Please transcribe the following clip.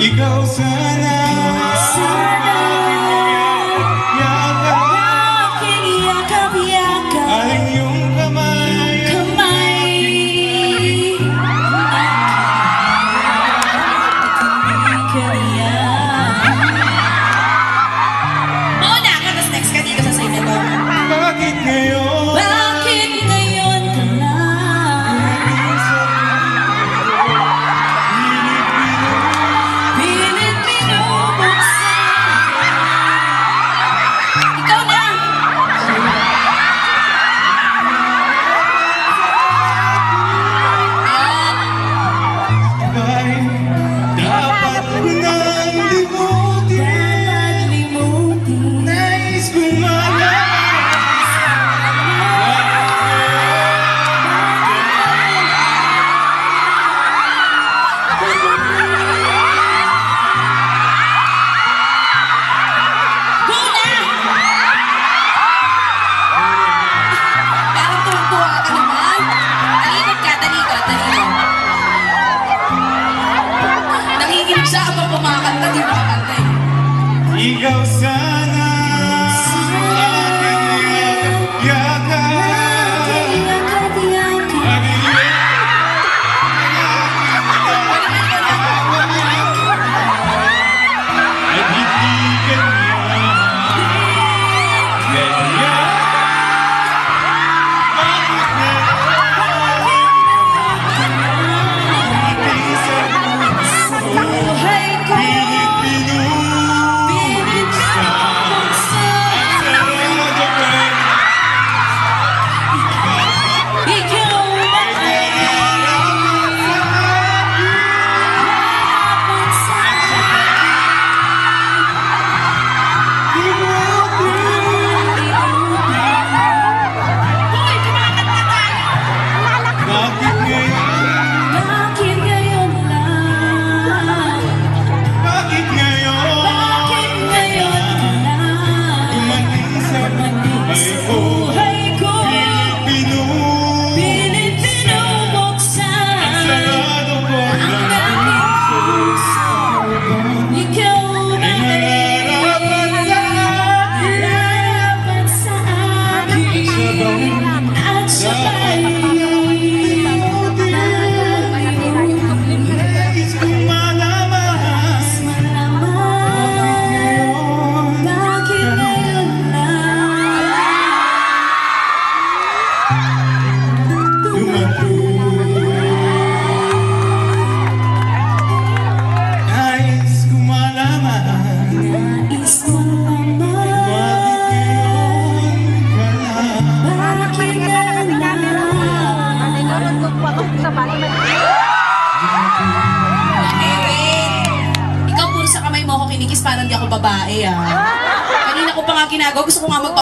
ikaw sana Sana Ang aking yakap yan 이곳은 ka. Ikaw puro sa kamay mo ako kinikis, parang di ako babae ah. Kanina ko pa nga ginagawa, gusto ko nga magpa-